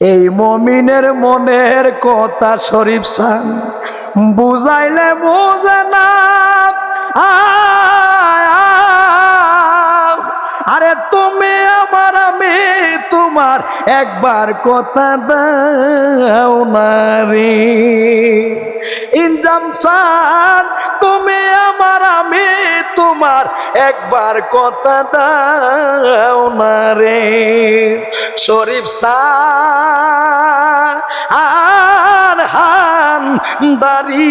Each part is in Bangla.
এই মমিনের মনের কথা শরীফ সান বুঝাইলে বোঝে না। আরে তুমি আমার আমি তোমার একবার কথা দাও না রে ইনজাম সান, তুমি আমার আমি তোমার একবার কথা দাও না রে শরীফ সান আর হান দারি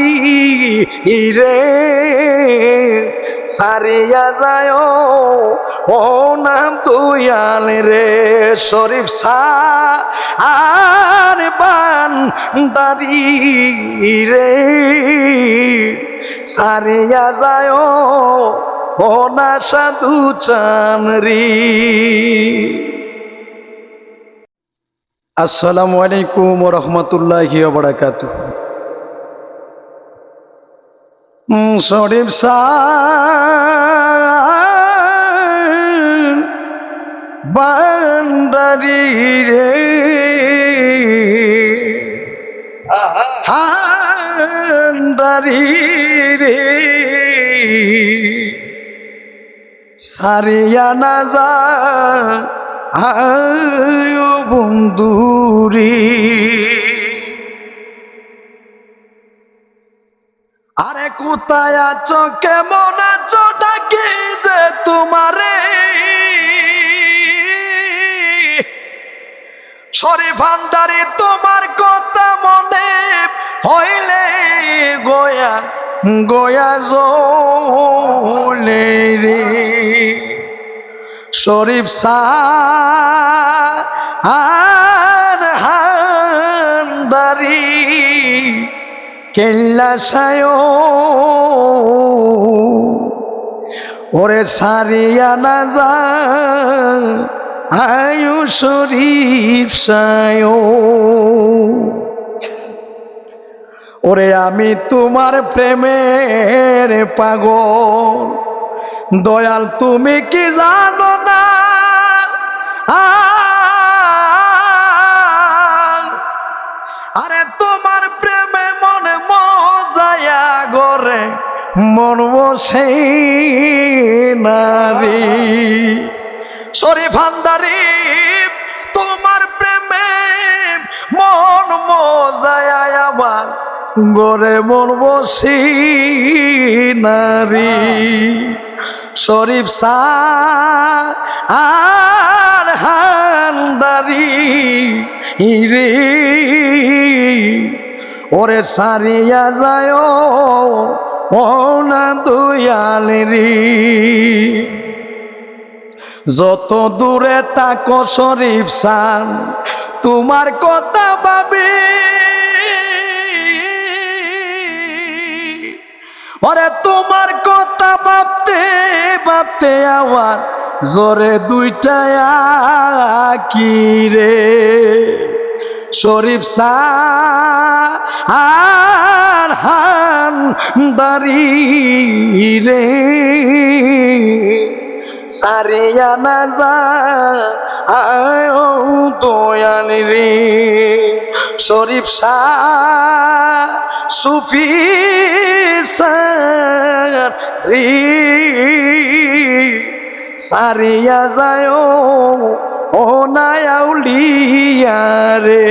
রে। সারিয়া যায় ও নাম তুয়াল রে শরীফ সা আর বান দারি রে। সারিয়া যায় ও না সাধু চান রি আসসালামু আলাইকুম রহমতুল্লাহি বারাকাতু শরীফ সান বান্দারি রে। হান্দারি রে। সারিয়া না যা আয় বন্ধুরি। আরে কোথায় আছো? কেমন আছো? ডাকি যে তোমারে। সরি ভান্ডারি তোমার কথা মনে হইলে গয়া গয়া জলে শরীফ সান হান্দারি কেল্লা সায়। ওরে সারিয়া না যা আয়ু শরীফ সায়। ওরে আমি তোমার প্রেমের পাগল। দয়াল, তুমি কি জানো না? আরে তোমার প্রেমে মনে মজায়া গরে মন বসে নারী। সরি ভান্ডারি তোমার প্রেমে মন মজায়া আমার গরে মন বসি নারী। শরীফ সা আর হান্দারি রে। ওরে সারিয়া যায় না দয়াল রে। যত দূরে তাকো শরীফ সান তোমার কথা ভাবি। ওরে তোমার কথা ভাবতে ভাবতে আমার জোরে দুইটা কি রে। শরীফ সা আর হান দারি রে। সারিয়া না যা আয় দয়াল রে। শরীফ শাহ সুফি রে সারিয়া যায় ও নায়াউলিয়া রে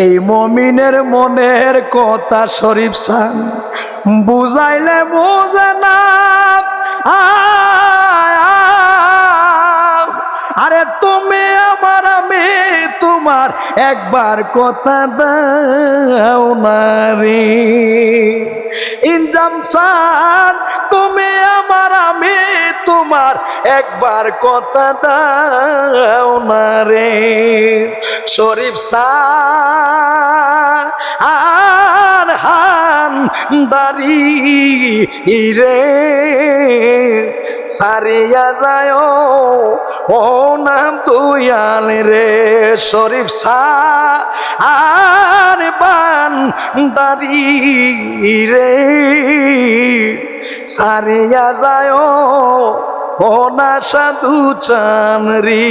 এই মমিনের মনের কথা শরীফ সান বুঝাইলে বোঝে না। আরে তুমি আমার আমি তোমার একবার কথা দাও না রে ইনজাম সান তুমি আমার, আমি তোমার একবার কথা দাও না রে শরীফ আর হান দারি রে। সারিয়া যায় ও নাম তুয়াল রে শরীফ সা বান দারি রে। সারিয়া যায় ও না সাধু চান রে